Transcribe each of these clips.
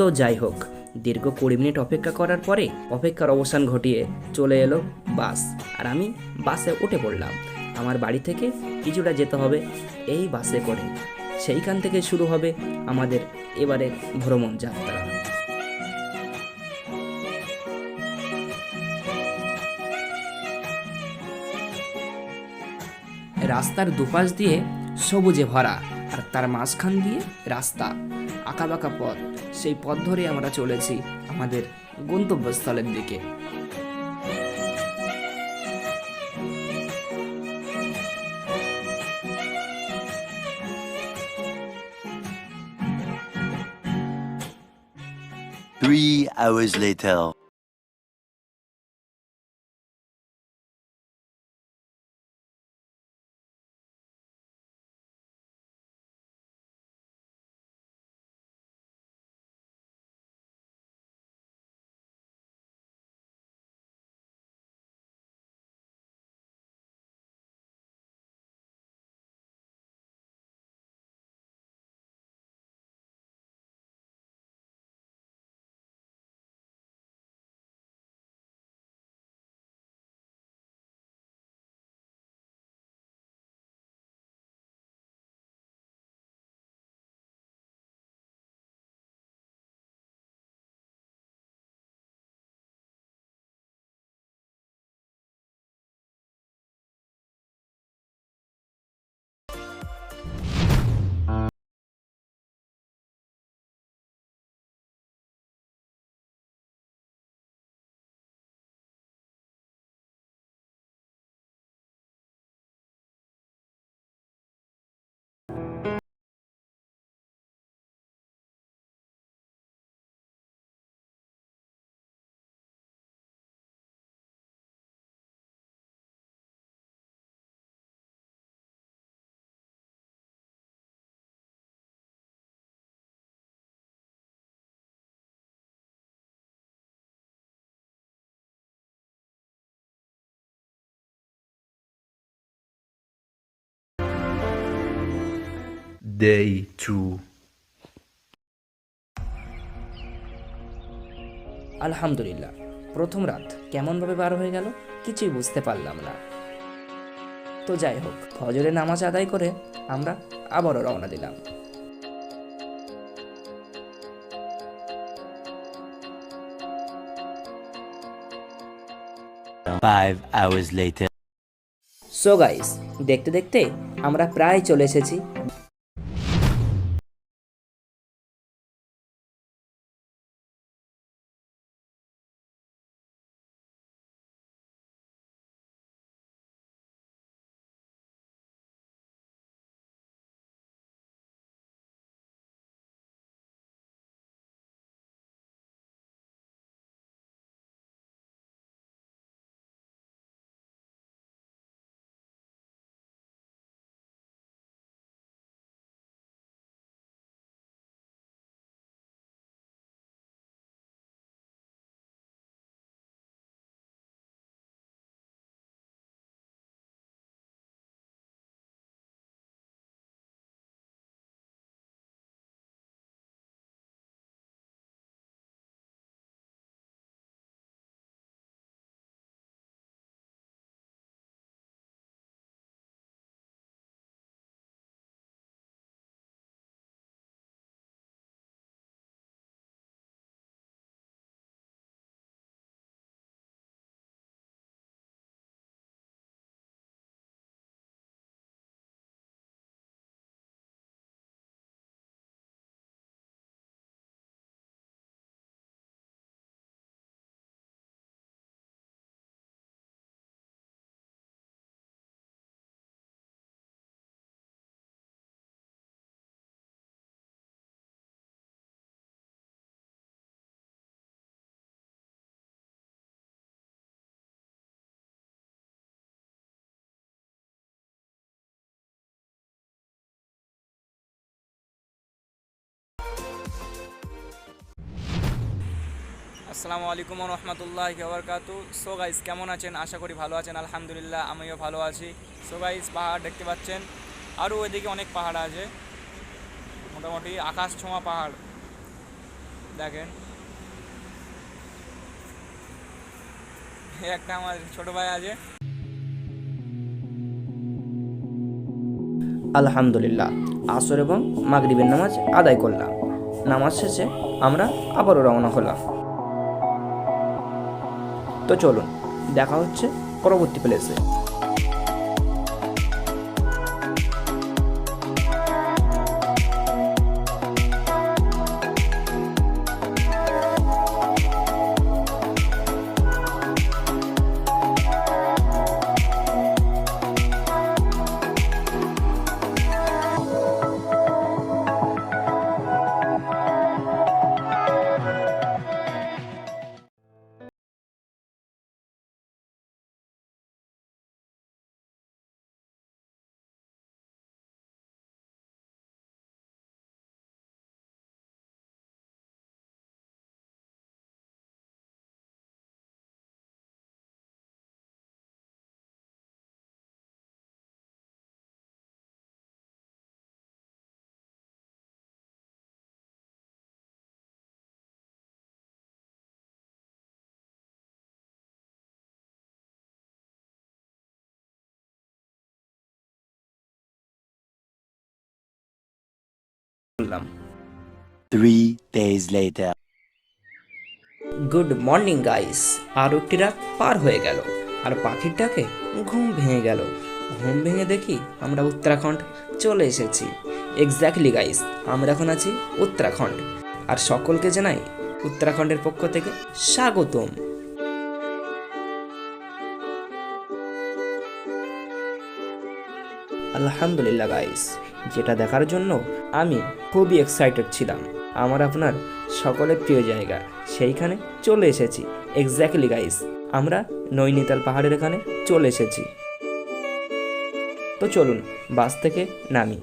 তো যাই হোক, দীর্ঘ কুড়ি মিনিট অপেক্ষা করার পরে অপেক্ষার অবসান ঘটিয়ে চলে এলো বাস। আর আমি বাসে উঠে পড়লাম। আমার বাড়ি থেকে কিছুটা যেতে হবে এই বাসে করে। সেইখান থেকে শুরু হবে আমাদের এবারে ভ্রমণ যাত্রা। রাস্তার দুপাশ দিয়ে সবুজে ভরা। আর তার মাঝখান দিয়ে রাস্তা। আঁকাবাঁকা পথ। সেই পথ ধরে আমরা চলেছি আমাদের গন্তব্যস্থলের দিকে। Three hours later. Day 2 আলহামদুলিল্লাহ প্রথম রাত কেমনভাবে পার হয়ে গেল কিছুই বুঝতে পারলাম না। তো যাই হোক ফজরের নামাজ আদায় করে আমরা আবারও রওনা দিলাম। Five hours later. So guys দেখতে দেখতে আমরা প্রায় চলে এসেছি আসসালামু আলাইকুম রহমতুল্লাহ বরকাতু। সো গাইস কেমন আছেন? আশা করি ভালো আছেন। আলহামদুলিল্লাহ, আমিও ভালো আছি। সো গাইস পাহাড় দেখতে পাচ্ছেন। আরও ওইদিকে অনেক পাহাড় আছে। মোটামুটি আকাশ ছোঁয়া পাহাড়। দেখেন। একটা আমার ছোট ভাই আছে। আলহামদুলিল্লাহ, আসর এবং মাগরিবের নামাজ আদায় করলাম। নামাজ শেষে আমরা আবারও রওনা হলাম। তো চলুন দেখা হচ্ছে পরবর্তী প্লেসে বললাম। Three days later. Good morning guys আর একটি রাত পার হয়ে গেল আর পাখিটাকে ঘুম ভেঙে গেল। ঘুম ভেঙে দেখি আমরা উত্তরাখণ্ড চলে এসেছি। এক্স্যাক্টলি গাইস আমরা এখন আছি উত্তরাখণ্ড। আর সকলকে জানাই উত্তরাখণ্ডের পক্ষ থেকে স্বাগতম। আলহামদুলিল্লাহ গাইস যেটা দেখার জন্য আমি খুবই এক্সাইটেড ছিলাম। আমার আপনার সকলের প্রিয় জায়গা, সেইখানে চলে এসেছি। এক্স্যাক্টলি গাইস আমরা নৈনিতাল পাহাড়ের এখানে চলে এসেছি। তো চলুন, বাস থেকে নামি।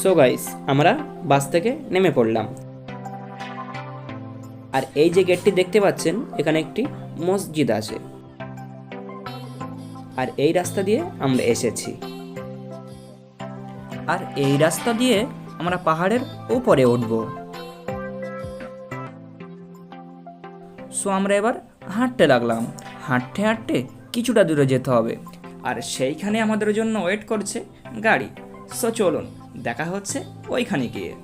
সো গাইস আমরা বাস থেকে নেমে পড়লাম। আর এই যে গেটটি দেখতে পাচ্ছেন, এখানে একটি মসজিদ আছে। আর এই রাস্তা দিয়ে আমরা এসেছি। আর এই রাস্তা দিয়ে আমরা পাহাড়ের উপরে উঠব। সো আমরা এবার হাঁটতে লাগলাম। হাঁটতে হাঁটতে কিছুটা দূরে যেতে হবে। আর সেইখানে আমাদের জন্য ওয়েট করছে গাড়ি। সো চলুন, দেখা হচ্ছে ওইখানে গিয়ে।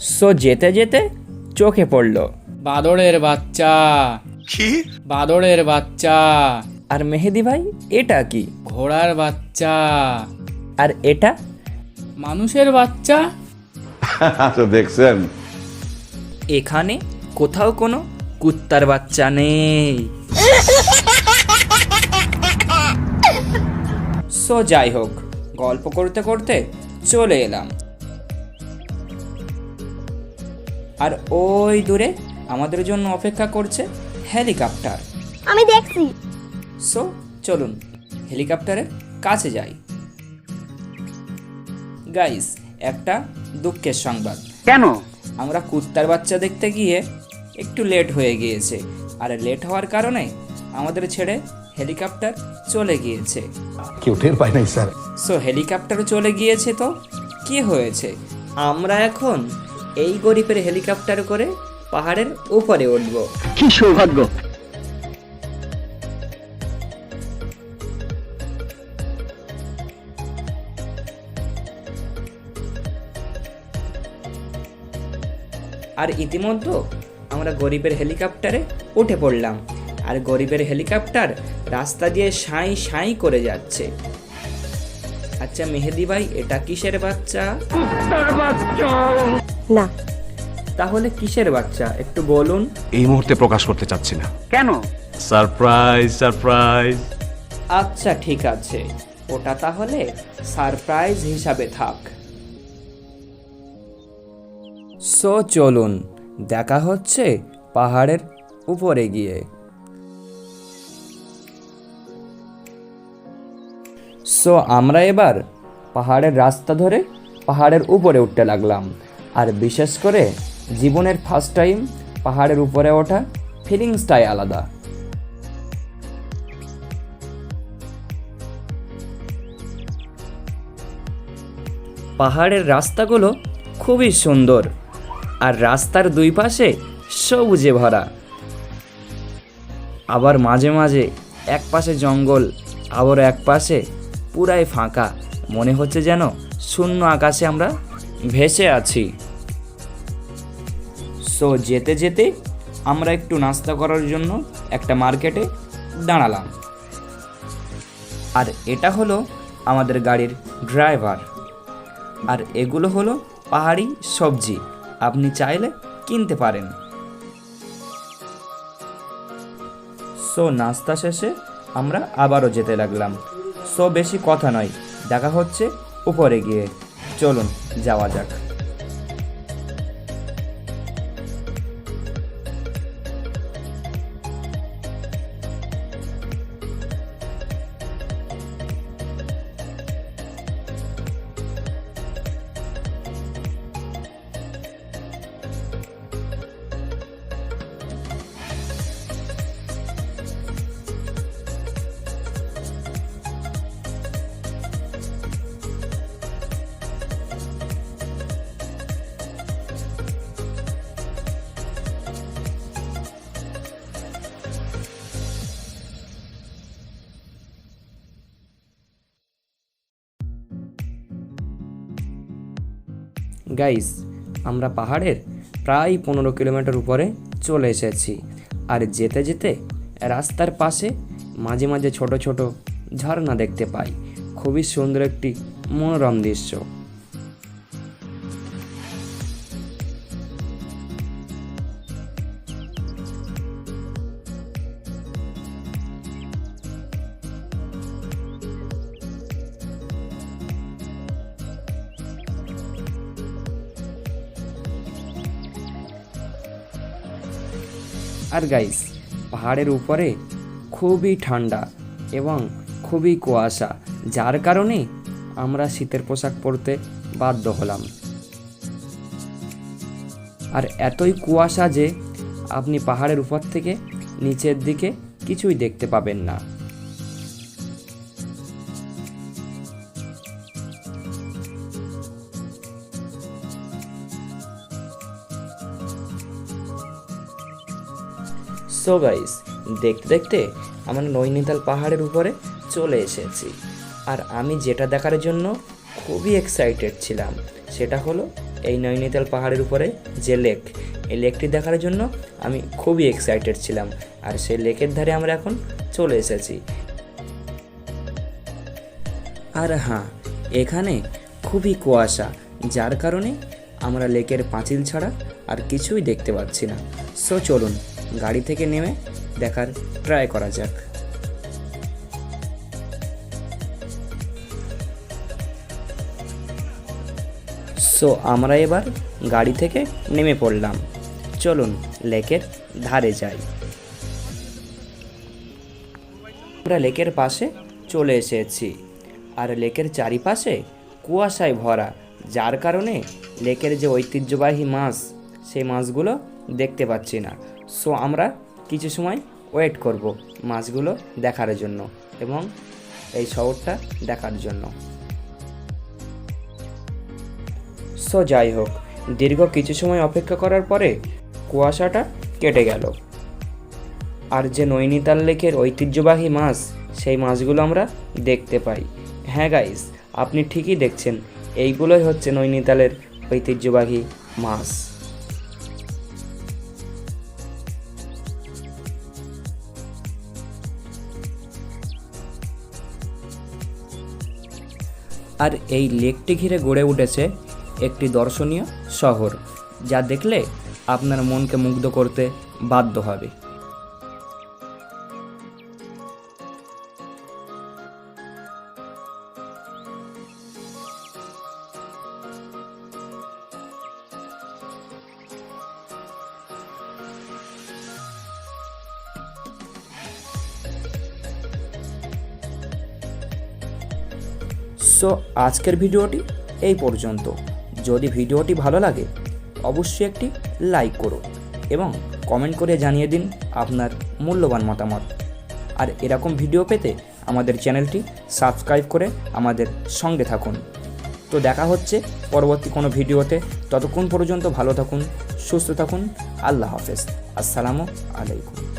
সো যেতে যেতে চোখে পড়ল। বাদরের বাচ্চা। কি? বাদরের বাচ্চা। আর মেহেদি ভাই এটা কি? ঘোড়ার বাচ্চা। আর এটা? মানুষের বাচ্চা। তো দেখছেন। এখানে কোথাও কোনো কুত্তার বাচ্চা নেই। সো যাই হোক গল্প করতে করতে চলে এলাম। আর ওই দূরে আমাদের জন্য অপেক্ষা করছে হেলিকপ্টার। আমি দেখছি। সো চলুন হেলিকপ্টারের কাছে যাই। গাইস একটা দুঃখের সংবাদ। কেন? আমরা কুত্তার বাচ্চা দেখতে গিয়ে একটু লেট হয়ে গিয়েছে আর লেট হওয়ার কারণে আমাদের ছেড়ে হেলিকপ্টার চলে গিয়েছে। কেউ টের পায় নাই স্যার। সো হেলিকপ্টার চলে গিয়েছে তো? কি হয়েছে? আমরা এখন এই গরিবের হেলিকপ্টার করে পাহাড়ের উপরে উঠব। কি সৌভাগ্য। আর ইতিমধ্যে আমরা গরিবের হেলিকপ্টারে উঠে পড়লাম। আর গরিবের হেলিকপ্টার রাস্তা দিয়ে সাঁই সাঁই করে যাচ্ছে। আচ্ছা মেহেদি ভাই এটা কিসের বাচ্চা? না। তাহলে কিসের বাচ্চা? একটু বলুন। এই মুহূর্তে প্রকাশ করতে চাচ্ছি না। কেন? Surprise surprise. আচ্ছা ঠিক আছে। ওটা তাহলে সারপ্রাইজ হিসাবে থাক। সো চলুন। দেখা হচ্ছে পাহাড়ের উপরে গিয়ে। সো আমরা এবার পাহাড়ের রাস্তা ধরে পাহাড়ের উপরে উঠতে লাগলাম। আর বিশেষ করে জীবনের ফার্স্ট টাইম পাহাড়ের উপরে ওঠা ফিলিংসটাই আলাদা। পাহাড়ের রাস্তাগুলো খুবই সুন্দর আর রাস্তার দুই পাশে সবুজে ভরা। আবার মাঝে মাঝে এক পাশে জঙ্গল আবার এক পাশে পুরাই ফাঁকা। মনে হচ্ছে যেন শূন্য আকাশে আমরা ভেসে আছি। সো যেতে যেতে আমরা একটু নাস্তা করার জন্য একটা মার্কেটে দাঁড়ালাম। আর এটা হলো আমাদের গাড়ির ড্রাইভার। আর এগুলো হলো পাহাড়ি সবজি। আপনি চাইলে কিনতে পারেন। সো নাস্তা শেষে আমরা আবারও যেতে লাগলাম। সো বেশি কথা নয়। দেখা হচ্ছে উপরে গিয়ে। চলুন যাওয়া যাক। গাইস, আমরা পাহাড়ের প্রায় পনেরো কিলোমিটার উপরে চলে এসেছি। আর যেতে যেতে রাস্তার পাশে মাঝে মাঝে ছোট ছোট ঝর্ণা দেখতে পাই। খুবই সুন্দর একটি মনোরম দৃশ্য। আর গাইস পাহাড়ের উপরে খুবই ঠান্ডা এবং খুবই কুয়াশা, যার কারণে আমরা শীতের পোশাক পরতে বাধ্য হলাম। আর এতই কুয়াশা যে আপনি পাহাড়ের উপর থেকে নিচের দিকে কিছুই দেখতে পাবেন না। সো গাইস দেখতে দেখতে আমরা নৈনিতাল পাহাড়ের উপরে চলে এসেছি। আর আমি যেটা দেখার জন্য খুবই এক্সাইটেড ছিলাম, সেটা হলো এই নৈনিতাল পাহাড়ের উপরে যে লেক এই লেকটি দেখার জন্য আমি খুবই এক্সাইটেড ছিলাম, আর সেই লেকের ধারে আমরা এখন চলে এসেছি। আর হ্যাঁ এখানে খুবই কুয়াশা, যার কারণে আমরা লেকের পাঁচিল ছাড়া আর কিছুই দেখতে পাচ্ছি না। সো চলুন গাড়ি থেকে নেমে দেখার ট্রাই করা যাক। সো আমরা এবার গাড়ি থেকে নেমে পড়লাম। চলুন, লেকের ধারে যাই। আমরা লেকের পাশে চলে এসেছি। আর লেকের চারিপাশে কুয়াশায় ভরা, যার কারণে লেকের যে ঐতিহ্যবাহী মাছ, সেই মাছগুলো দেখতে পাচ্ছি না। সো আমরা কিছু সময় ওয়েট করব মাছগুলো দেখার জন্য এবং এই শহরটা দেখার জন্য। সো যাই হোক, দীর্ঘ কিছু সময় অপেক্ষা করার পরে কুয়াশাটা কেটে গেল। আর যে নৈনিতাল লেকের ঐতিহ্যবাহী মাছ, সেই মাছগুলো আমরা দেখতে পাই। হ্যাঁ গাইস আপনি ঠিকই দেখছেন, এইগুলোই হচ্ছে নৈনিতালের ঐতিহ্যবাহী মাছ। আর এই লেকটি ঘিরে গড়ে উঠেছে একটি দর্শনীয় শহর, যা দেখলে আপনার মনকে মুগ্ধ করতে বাধ্য হবে। সো আজকের ভিডিওটি এই পর্যন্ত। যদি ভিডিওটি ভালো লাগে, অবশ্যই একটি লাইক করো এবং কমেন্ট করে জানিয়ে দিন আপনার মূল্যবান মতামত। আর এরকম ভিডিও পেতে আমাদের চ্যানেলটি সাবস্ক্রাইব করে আমাদের সঙ্গে থাকুন। তো দেখা হচ্ছে পরবর্তী কোনো ভিডিওতে। ততক্ষণ পর্যন্ত ভালো থাকুন, সুস্থ থাকুন। আল্লাহ হাফেজ। আসসালামু আলাইকুম।